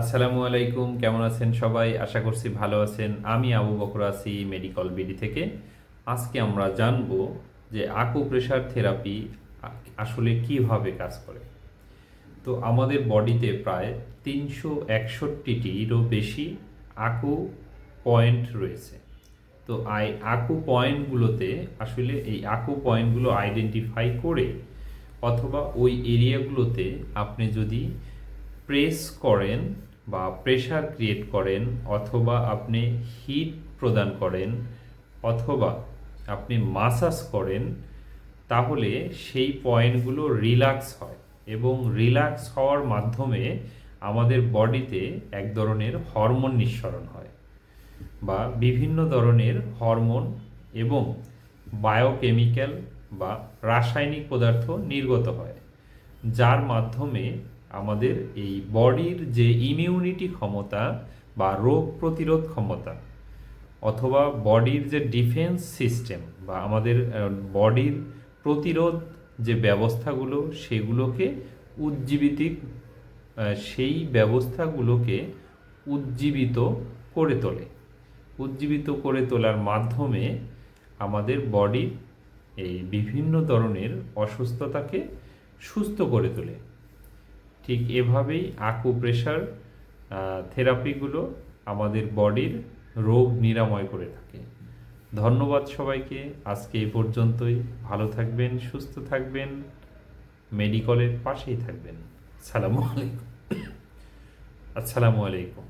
আসসালামু আলাইকুম, কেমন আছেন সবাই? আশা করছি ভালো আছেন। আমি আবু বকর আছি মেডিকেল বিডি থেকে। আজকে আমরা জানব যে আকুপ্রেশার থেরাপি আসলে কীভাবে কাজ করে। তো আমাদের বডিতে প্রায় তিনশো একষট্টিটিরও বেশি আকু পয়েন্ট রয়েছে। তো আই আকু পয়েন্টগুলোতে আসলে এই আকু পয়েন্টগুলো আইডেন্টিফাই করে অথবা ওই এরিয়াগুলোতে আপনি যদি প্রেস করেন বা প্রেশার ক্রিয়েট করেন অথবা আপনি হিট প্রদান করেন অথবা আপনি মাসাজ করেন, তাহলে সেই পয়েন্টগুলো রিল্যাক্স হয় এবং রিল্যাক্স হওয়ার মাধ্যমে আমাদের বডিতে এক ধরনের হরমোন নিঃসরণ হয় বা বিভিন্ন ধরনের হরমোন এবং বায়োকেমিক্যাল বা রাসায়নিক পদার্থ নির্গত হয়, যার মাধ্যমে আমাদের এই বডির যে ইমিউনিটি ক্ষমতা বা রোগ প্রতিরোধ ক্ষমতা, অথবা বডির যে ডিফেন্স সিস্টেম বা আমাদের বডির প্রতিরোধ যে ব্যবস্থাগুলো সেগুলোকে উজ্জীবিত সেই ব্যবস্থাগুলোকে উজ্জীবিত করে তোলে। উজ্জীবিত করে তোলার মাধ্যমে আমাদের বডির এই বিভিন্ন ধরনের অসুস্থতাকে সুস্থ করে তোলে। ঠিক এভাবেই আকুপ্রেশার থেরাপিগুলো আমাদের বডির রোগ নিরাময় করে থাকে। ধন্যবাদ সবাইকে। আজকে এ পর্যন্তই। ভালো থাকবেন, সুস্থ থাকবেন। মেডিকলের পাশেই থাকবেন। সালামু আলাইকুম। আসসালামু আলাইকুম।